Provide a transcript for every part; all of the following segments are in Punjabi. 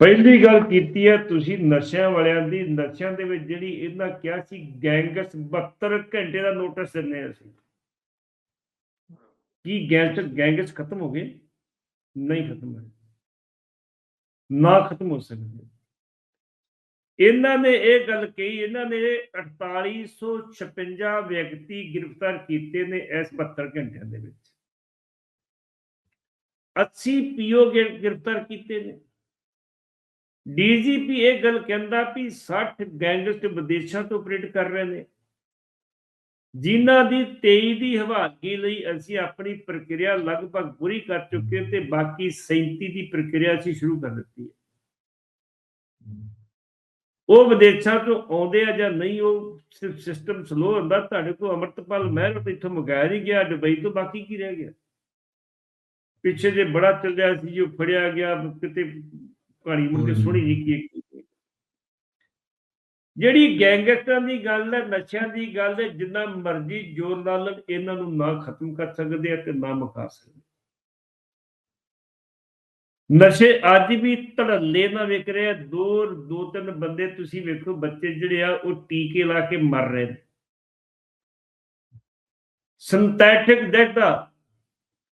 ਪਹਿਲੀ ਗੱਲ ਕੀਤੀ ਹੈ, ਤੁਸੀਂ ਨਸ਼ਿਆਂ ਵਾਲਿਆਂ ਦੀ, ਨਸ਼ਿਆਂ ਦੇ ਵਿੱਚ ਜਿਹੜੀ ਇਹਨਾਂ ਕਿਹਾ ਸੀ ਗੈਂਗਸ 72 ਘੰਟੇ ਦਾ ਨੋਟਿਸ ਦਿੰਨੇ ਅਸੀਂ। ਕੀ ਗੈਂਗਸ ਗੈਂਗਸ ਖਤਮ ਹੋ ਗਏ? ਨਹੀਂ ਖਤਮ ਹੋਏ। ਨਾ ਖਤਮ ਹੋ ਸਕਦੇ। ਇਹਨਾਂ ਨੇ ਇਹ ਗੱਲ ਕਹੀ, ਇਹਨਾਂ ਨੇ 4856 ਵਿਅਕਤੀ ਗ੍ਰਿਫਤਾਰ ਕੀਤੇ ਨੇ ਇਸ 72 ਘੰਟਿਆਂ ਦੇ ਵਿੱਚ। 80 ਪੀਓ ਗ੍ਰਿਫਤਾਰ ਕੀਤੇ ਨੇ। ਡੀਜੀਪੀ ਇਹ ਗੱਲ ਕਹਿੰਦਾ ਵੀ 60 ਗੈਂਗਸਟਰ ਵਿਦੇਸ਼ਾਂ ਤੋਂ ਆਪਰੇਟ ਕਰ ਰਹੇ ਨੇ। ਜਿਨ੍ਹਾਂ ਦੀ 23 ਦੀ ਹਵਾਲਗੀ ਲਈ ਅਸੀਂ ਆਪਣੀ ਪ੍ਰਕਿਰਿਆ ਲਗਭਗ ਪੂਰੀ ਕਰ ਚੁੱਕੇ ਤੇ ਬਾਕੀ 37 ਦੀ ਪ੍ਰਕਿਰਿਆ ਅਸੀਂ ਸ਼ੁਰੂ ਕਰ ਦਿੱਤੀ ਹੈ। ਉਹ ਵਿਦੇਸ਼ਾਂ ਤੋਂ ਆਉਂਦੇ ਆ ਜਾਂ ਨਹੀਂ, ਉਹ ਸਿਰਫ ਸਿਸਟਮ ਸਲੋ ਹੁੰਦਾ। ਤੁਹਾਡੇ ਕੋਲ ਅਮਰਤਪਾਲ ਮਹਿਰ ਤੇ ਇੱਥੋਂ ਮੰਗਾਇਆ ਨਹੀਂ ਗਿਆ, ਦੁਬਈ ਤੋਂ ਬਾਕੀ ਕੀ ਰਹਿ ਗਿਆ? ਪਿੱਛੇ ਜੇ ਬੜਾ ਚੱਲਿਆ ਸੀ, ਜੋ ਫੜਿਆ ਗਿਆ, ਕਿਤੇ ਕਹਾਣੀ ਕੇ ਸੁਣੀ ਨਹੀਂ ਕੀ ਜਿਹੜੀ ਗੈਂਗਸਟਰਾਂ ਦੀ ਗੱਲ ਹੈ ਨਸ਼ਿਆਂ ਦੀ ਗੱਲ ਹੈ ਜਿੰਨਾ ਮਰਜ਼ੀ ਜ਼ੋਰ ਲਾ ਲੈਣ ਇਹਨਾਂ ਨੂੰ ਨਾ ਖਤਮ ਕਰ ਸਕਦੇ ਆ ਤੇ ਨਾ ਮੁਕਾ ਸਕਦੇ। ਨਸ਼ੇ ਅੱਜ ਵੀ ਧੜੱਲੇ ਨਾਲ ਵਿਕ ਰਹੇ ਆ। ਦੋ ਦੋ ਤਿੰਨ ਬੰਦੇ ਤੁਸੀਂ ਵੇਖੋ ਬੱਚੇ ਜਿਹੜੇ ਆ ਉਹ ਟੀਕੇ ਲਾ ਕੇ ਮਰ ਰਹੇ ਨੇ। ਸਿੰਥੈਟਿਕ ਦਾ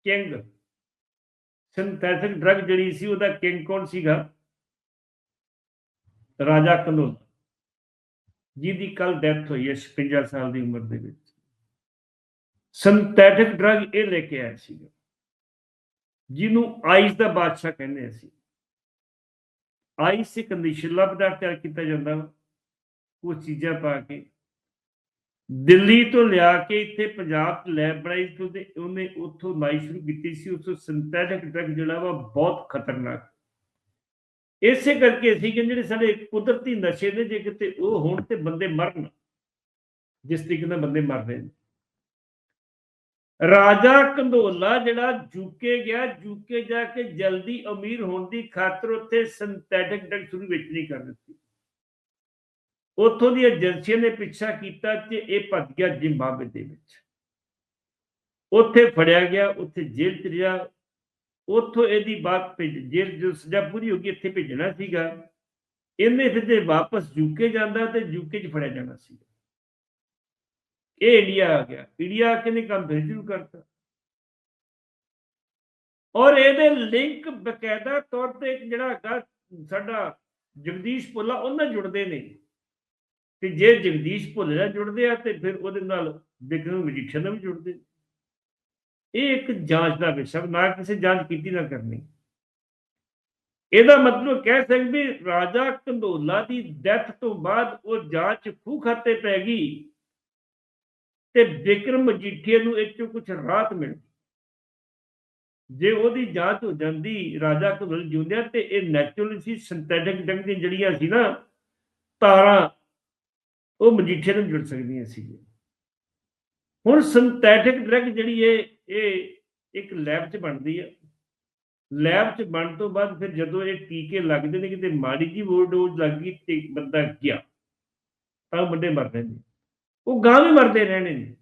ਕਿੰਗ ਸਿੰਥੈਟਿਕ ਡਰਗ ਜਿਹੜੀ ਸੀ ਉਹਦਾ ਕਿੰਗ ਕੌਣ ਸੀਗਾ? ਰਾਜਾ ਕਨੂਨ ਜਿਹਦੀ ਕੱਲ ਡੈਥ ਹੋਈ ਹੈ 56 ਸਾਲ ਦੀ ਉਮਰ ਦੇ ਵਿੱਚ। ਸਿੰਥੈਟਿਕ ਡਰਗ ਇਹ ਲੈ ਕੇ ਆਇਆ ਸੀਗਾ। ਜਿਹਨੂੰ ਆਈਸ ਦਾ ਬਾਦਸ਼ਾਹ ਕਹਿੰਦੇ ਸੀ ਆਈਸ ਇੱਕ ਨਸ਼ੀਲਾ ਪਦਾਰਥ ਤਿਆਰ ਕੀਤਾ ਜਾਂਦਾ। ਵਾ ਉਹ ਚੀਜ਼ਾਂ ਪਾ ਕੇ ਦਿੱਲੀ ਤੋਂ ਲਿਆ ਕੇ ਇੱਥੇ ਪੰਜਾਬ ਚ ਲੈਬ ਬਣਾਈ ਤੇ ਉਹਨੇ ਉੱਥੋਂ ਲਾਈ ਸ਼ੁਰੂ ਕੀਤੀ ਸੀ, ਉਸ ਸਿੰਥੈਟਿਕ ਡਰਗ ਜਿਹੜਾ ਵਾ ਬਹੁਤ ਖਤਰਨਾਕ। ਇਸੇ ਕਰਕੇ ਅਸੀਂ ਕਿ ਜਿਹੜੇ ਸਾਡੇ ਕੁਦਰਤੀ ਨਸ਼ੇ ਨੇ, ਜੇ ਕਿਤੇ ਉਹ ਹੋਣ ਤੇ ਬੰਦੇ ਮਰਨ, ਜਿਸ ਤਰੀਕੇ ਨਾਲ ਬੰਦੇ ਮਰ ਰਹੇ ਨੇ। ਰਾਜਾ ਕੰਦੋਲਾ ਜਿਹੜਾ ਜੂਕੇ ਗਿਆ ਜੂਕੇ ਜਾ ਕੇ ਜਲਦੀ ਅਮੀਰ ਹੋਣ ਦੀ ਖਾਤਰ ਉੱਥੇ ਸਿੰਥੈਟਿਕ ਡਰਗ ਸ਼ੁਰੂ ਵੇਚਣੀ ਕਰ ਦਿੱਤੀ। ਉੱਥੋਂ ਦੀ ਏਜੰਸੀਆਂ ਨੇ ਪਿੱਛਾ ਕੀਤਾ ਤੇ ਇਹ ਭੱਜ ਗਿਆ ਜ਼ਿੰਬਾਬਵੇ ਦੇ ਵਿੱਚ। ਉੱਥੇ ਫੜਿਆ ਗਿਆ, ਉੱਥੇ ਜੇਲ੍ਹ ਚ ਰਿਹਾ। ਉੱਥੋਂ ਇਹਦੀ ਬਾਤ ਭੇਜ, ਜੇਲ੍ਹ ਜੋ ਸਜ਼ਾ ਪੂਰੀ ਹੋ ਗਈ, ਇੱਥੇ ਭੇਜਣਾ ਸੀਗਾ। ਇਹਨੇ ਫਿਰ ਵਾਪਸ ਯੂਕੇ ਜਾਂਦਾ ਤੇ ਯੂਕੇ ਚ ਫੜਿਆ ਜਾਣਾ ਸੀ ਇਹ ਇੰਡੀਆ ਆ ਗਿਆ। ਇੰਡੀਆ ਆ ਕੇ ਕੰਮ ਫਿਰ ਸ਼ੁਰੂ ਕਰਤਾ। ਔਰ ਇਹਦੇ ਲਿੰਕ ਬਕਾਇਦਾ ਤੌਰ ਤੇ ਜਿਹੜਾ ਹੈਗਾ ਸਾਡਾ ਜਗਦੀਸ਼ ਭੁੱਲਾ, ਉਹਨਾਂ ਜੁੜਦੇ ਨੇ। ਤੇ ਜੇ ਜਗਦੀਸ਼ ਭੁੱਲੇ ਨਾਲ ਜੁੜਦੇ ਆ ਤੇ ਫਿਰ ਉਹਦੇ ਨਾਲ ਵਿਕਰਮ ਮਜੀਠੀਆ ਨਾਲ ਵੀ ਜੁੜਦੇ। ਇਹ ਇੱਕ ਜਾਂਚ ਦਾ ਵਿਸ਼ਾ ਨਾ ਕਿਸੇ ਜਾਂਚ ਕੀਤੀ ਨਾ ਕਰਨੀ। ਇਹਦਾ ਮਤਲਬ ਕਹਿ ਸਕਦੇ ਵੀ ਰਾਜਾ ਕੰਦੋਲਾ ਦੀ ਡੈਥ ਤੋਂ ਬਾਅਦ ਉਹ ਜਾਂਚ ਖੂਹ ਖਾਤੇ ਪੈ ਗਈ ਤੇ ਵਿਕਰਮ ਮਜੀਠੀਆ ਨੂੰ ਇਹ ਚੋਂ ਕੁਝ ਰਾਹਤ ਮਿਲ ਜੇ ਉਹਦੀ ਜਾਂਚ ਹੋ ਜਾਂਦੀ, ਰਾਜਾ ਕੰਦੋਲਾ ਜਿਉਂਦਿਆਂ ਤੇ ਇਹ ਨੈਚੁਰਲ ਸੀ ਸਿੰਥੈਟਿਕ ਡਰਗ ਜਿਹੜੀਆਂ ਸੀ ਨਾ, ਤਾਰਾਂ ਉਹ ਮਜੀਠੀਆ ਨਾਲ ਜੁੜ ਸਕਦੀਆਂ ਸੀ। ਹੁਣ ਸਿੰਥੈਟਿਕ ਡਰਗ ਜਿਹੜੀ ਹੈ ਇਹ ਇੱਕ ਲੈਬ 'ਚ ਬਣਦੀ ਹੈ ਲੈਬ 'ਚ ਬਣਨ ਤੋਂ ਬਾਅਦ ਫਿਰ ਜਦੋਂ ਇਹ ਟੀਕੇ ਲੱਗਦੇ ਨੇ, ਕਿਤੇ ਮਾੜੀ ਜੀ ਓਵਰਡੋਜ਼ ਲੱਗ ਗਈ ਤੇ ਬੰਦਾ ਗਿਆ, ਤਾਂ ਬੰਦੇ ਮਰਦੇ ਨੇ। ਉਹ ਗਾਂ ਵੀ ਮਰਦੇ ਰਹਿਣੇ ਨੇ।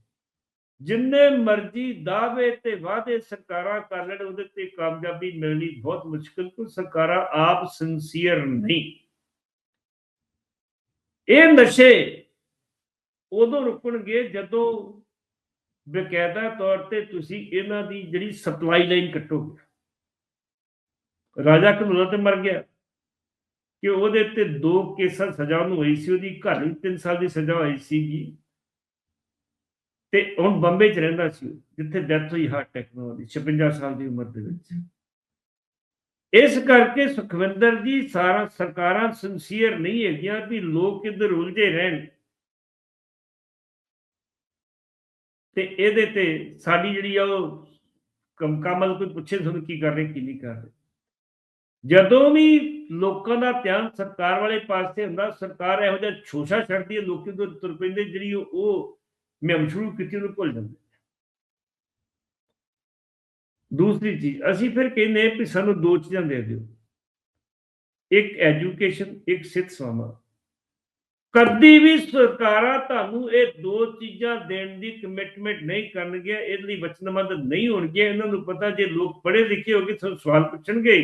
ਜਿੰਨੇ ਮਰਜ਼ੀ ਦਾਅਵੇ ਤੇ ਵਾਅਦੇ ਸਰਕਾਰਾਂ ਕਰ ਲੈਣ, ਉਹਦੇ ਤੇ ਕਾਮਯਾਬੀ ਮਿਲਣੀ ਬਹੁਤ ਮੁਸ਼ਕਲ ਕਿਉਂ ਸਰਕਾਰਾਂ ਆਪ ਸਿੰਸੀਅਰ ਨਹੀਂ। ਇਹ ਨਸ਼ੇ ਉਦੋਂ ਰੁਕਣਗੇ ਜਦੋਂ ਬਕਾਇਦਾ ਤੌਰ ਤੇ ਤੁਸੀਂ ਇਹਨਾਂ ਦੀ ਜਿਹੜੀ ਸਪਲਾਈ ਲਾਈਨ ਕੱਟੋਗੇ। ਰਾਜਾ ਕਨੂਲਾ ਤੇ ਮਰ ਗਿਆ। ਕਿ ਉਹਦੇ ਤੇ ਦੋ ਕੇਸਾਂ ਸਜ਼ਾ ਨੂੰ ਹੋਈ ਸੀ, ਉਹਦੀ ਘਰ ਵਿੱਚ 3 ਸਾਲ ਦੀ ਸਜ਼ਾ ਹੋਈ ਸੀਗੀ। ਤੇ ਹੁਣ ਬੰਬੇ 'ਚ ਰਹਿੰਦਾ ਸੀ ਜਿੱਥੇ ਡੈਥ ਹੋਈ ਹਾਰਟ ਅਟੈਕ ਨਾਲ 56 ਸਾਲ ਦੀ ਉਮਰ ਦੇ ਵਿੱਚ। ਇਸ ਕਰਕੇ ਸੁਖਵਿੰਦਰ ਜੀ ਸਾਰਾ ਸਰਕਾਰਾਂ ਸਿੰਸੀਅਰ ਨਹੀਂ ਹੈਗੀਆਂ ਵੀ ਲੋਕ ਇੱਧਰ ਉਲਝੇ ਰਹਿਣ। ਤੇ ਇਹਦੇ ਤੇ ਸਾਡੀ ਜਿਹੜੀ ਆ ਉਹ ਕਮ ਕੋਈ ਪੁੱਛੇ ਤੁਹਾਨੂੰ ਕੀ ਕਰ ਰਹੇ, ਕੀ ਨਹੀਂ ਕਰ ਰਹੇ। ਜਦੋਂ ਵੀ ਲੋਕਾਂ ਦਾ ਧਿਆਨ ਸਰਕਾਰ ਵਾਲੇ ਪਾਸੇ ਹੁੰਦਾ, ਸਰਕਾਰ ਇਹੋ ਜਿਹਾ ਛੋਸ਼ਾ ਛੱਡਦੀ ਹੈ, ਲੋਕੀ ਤੋਂ ਤੁਰ ਪੈਂਦੇ, ਜਿਹੜੀ ਉਹ- ਉਹ ਮੈਂ ਸ਼ੁਰੂ ਕੀਤੀ ਉਹਨੂੰ ਭੁੱਲ ਜਾਂਦੇ। ਦੂਸਰੀ ਚੀਜ਼, ਅਸੀਂ ਫਿਰ ਕਹਿੰਦੇ ਵੀ ਸਾਨੂੰ ਦੋ ਚੀਜ਼ਾਂ ਦੇ ਦਿਓ। ਇੱਕ ਐਜੂਕੇਸ਼ਨ ਇੱਕ ਸਿੱਖ ਸੇਵਾ ਕਦੀ ਵੀ ਸਰਕਾਰਾਂ ਤੁਹਾਨੂੰ ਇਹ ਦੋ ਚੀਜ਼ਾਂ ਦੇਣ ਦੀ ਕਮਿਟਮੈਂਟ ਨਹੀਂ ਕਰਨਗੀਆਂ, ਇਹਦੇ ਲਈ ਵਚਨਬੱਧ ਨਹੀਂ ਹੋਣਗੀਆਂ। ਇਹਨਾਂ ਨੂੰ ਪਤਾ ਜੇ ਲੋਕ ਪੜ੍ਹੇ ਲਿਖੇ ਹੋਗੇ ਤੁਹਾਨੂੰ ਸਵਾਲ ਪੁੱਛਣਗੇ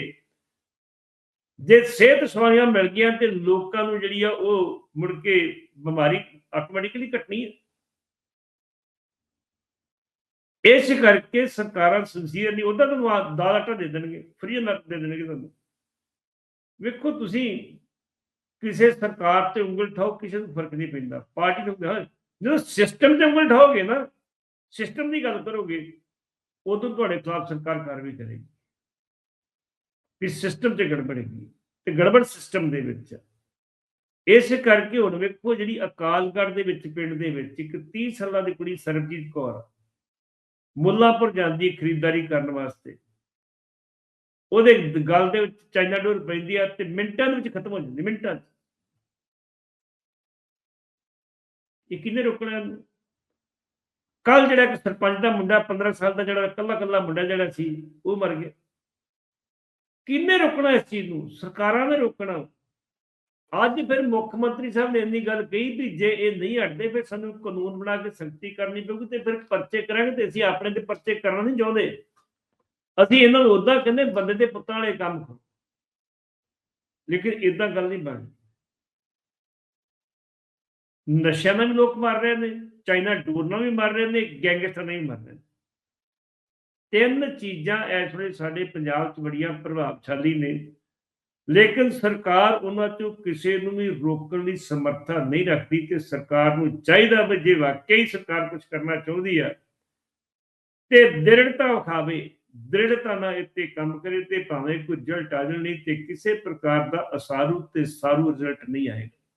ਜੇ ਸਿਹਤ ਸਵਾਰੀਆਂ ਮਿਲ ਗਈਆਂ ਤੇ ਲੋਕਾਂ ਨੂੰ ਜਿਹੜੀ ਆ ਉਹ ਮੁੜ ਕੇ ਬਿਮਾਰੀ ਆਟੋਮੈਟਿਕਲੀ ਘਟਣੀ ਹੈ ਇਸ ਕਰਕੇ ਸਰਕਾਰਾਂ ਸਿੰਸੀਅਰ ਨਹੀਂ, ਉਹਦਾ ਤੁਹਾਨੂੰ ਦਾਲ ਆਟਾ ਦੇ ਦੇਣਗੇ ਫ੍ਰੀ ਨਰਕ ਦੇ ਦੇਣਗੇ ਤੁਹਾਨੂੰ। ਵੇਖੋ ਤੁਸੀਂ ਕਿਸੇ ਸਰਕਾਰ ਤੇ ਉਂਗਲ ਠਾਓ, ਕਿਸੇ ਨੂੰ ਫ਼ਰਕ ਨਹੀਂ ਪੈਂਦਾ। ਪਾਰਟੀ ਨੂੰ ਜਦੋਂ ਸਿਸਟਮ ਤੇ ਉਂਗਲ ਠਾਓਗੇ ਨਾ ਸਿਸਟਮ ਦੀ ਗੱਲ ਕਰੋਗੇ, ਉਦੋਂ ਤੁਹਾਡੇ ਖਿਲਾਫ ਸਰਕਾਰ ਕਾਰਵਾਈ ਕਰੇਗੀ। ਵੀ ਸਿਸਟਮ 'ਚ ਗੜਬੜ ਹੈਗੀ ਤੇ ਗੜਬੜ ਸਿਸਟਮ ਦੇ ਵਿੱਚ ਇਸ ਕਰਕੇ ਹੁਣ ਵੇਖੋ ਜਿਹੜੀ ਅਕਾਲਗੜ੍ਹ ਦੇ ਵਿੱਚ, ਪਿੰਡ ਦੇ ਵਿੱਚ ਇੱਕ 30 ਸਾਲਾਂ ਦੀ ਕੁੜੀ ਸਰਬਜੀਤ ਕੌਰ ਮੁੱਲਾਂਪੁਰ ਜਾਂਦੀ ਖਰੀਦਦਾਰੀ ਕਰਨ ਵਾਸਤੇ। ਉਹਦੇ ਗੱਲ ਦੇ ਵਿੱਚ ਚਾਈਨਾ ਡੋਰ ਪੈਂਦੀ ਆ ਤੇ ਮਿੰਟਾਂ ਦੇ ਵਿੱਚ ਖਤਮ ਹੋ ਜਾਂਦੀ, ਮਿੰਟਾਂ 'ਚ। ਇਹ ਕਿੰਨੇ ਰੋਕਣਾ? ਕੱਲ ਜਿਹੜਾ ਇੱਕ ਸਰਪੰਚ ਦਾ ਮੁੰਡਾ 15 ਸਾਲ ਦਾ ਜਿਹੜਾ ਕੱਲਾ ਕੱਲਾ ਮੁੰਡਾ ਜਿਹੜਾ ਸੀ, ਉਹ ਮਰ ਗਿਆ। ਕਿੰਨੇ ਰੋਕਣਾ ਇਸ ਚੀਜ਼ ਨੂੰ? ਸਰਕਾਰਾਂ ਨੇ ਰੋਕਣਾ। ਅੱਜ ਫਿਰ ਮੁੱਖ ਮੰਤਰੀ ਸਾਹਿਬ ਨੇ ਇੰਨੀ ਗੱਲ ਕਹੀ ਵੀ ਜੇ ਇਹ ਨਹੀਂ ਹਟਦੇ, ਫਿਰ ਸਾਨੂੰ ਕਾਨੂੰਨ ਬਣਾ ਕੇ ਸਖਤੀ ਕਰਨੀ ਪਊਗੀ ਤੇ ਫਿਰ ਪਰਚੇ ਕਰਾਂਗੇ ਤੇ ਅਸੀਂ ਆਪਣੇ ਤੇ ਪਰਚੇ ਕਰਨਾ ਨਹੀਂ ਚਾਹੁੰਦੇ। ਅਸੀਂ ਇਹਨਾਂ ਨੂੰ ਉਦਾਂ ਕਹਿੰਦੇ, ਬੰਦੇ ਦੇ ਪੁੱਤਾਂ ਵਾਲੇ ਕੰਮ ਕਰੋ। ਲੇਕਿਨ ਇਦਾਂ ਗੱਲ ਨਹੀਂ ਬਣਦੀ। ਨਸ਼ਿਆਂ ਨਾਲ ਵੀ ਲੋਕ ਮਰ ਰਹੇ ਨੇ, ਚਾਈਨਾ ਡੋਰ ਨਾਲ ਵੀ ਮਰ ਰਹੇ ਨੇ, ਗੈਂਗਸਟਰ ਨਾਲ ਵੀ ਮਰ ਰਹੇ ਨੇ। ਤਿੰਨ ਚੀਜ਼ਾਂ ਇਸ ਵੇਲੇ ਸਾਡੇ ਪੰਜਾਬ 'ਚ ਬੜੀਆਂ ਪ੍ਰਭਾਵਸ਼ਾਲੀ ਨੇ, ਲੇਕਿਨ ਸਰਕਾਰ ਉਹਨਾਂ ਚੋਂ ਕਿਸੇ ਨੂੰ ਵੀ ਰੋਕਣ ਦੀ ਸਮਰੱਥਾ ਨਹੀਂ ਰੱਖਦੀ ਤੇ ਸਰਕਾਰ ਨੂੰ ਚਾਹੀਦਾ ਵੀ ਜੇ ਵਾਕਈ ਸਰਕਾਰ ਕੁਝ ਕਰਨਾ ਚਾਹੁੰਦੀ ਆ ਤੇ ਦ੍ਰਿੜਤਾ ਵਿਖਾਵੇ, ਦ੍ਰਿੜਤਾ ਨਾਲ ਇੱਥੇ ਕੰਮ ਕਰੇ ਤੇ ਭਾਵੇਂ ਕੋਈ ਜਲਟ ਆ ਜਾਣ ਨਹੀਂ ਤੇ ਕਿਸੇ ਪ੍ਰਕਾਰ ਦਾ ਅਸਾਰੂ ਤੇ ਸਾਰੂ ਰਿਜ਼ਲਟ ਨਹੀਂ ਆਏਗਾ।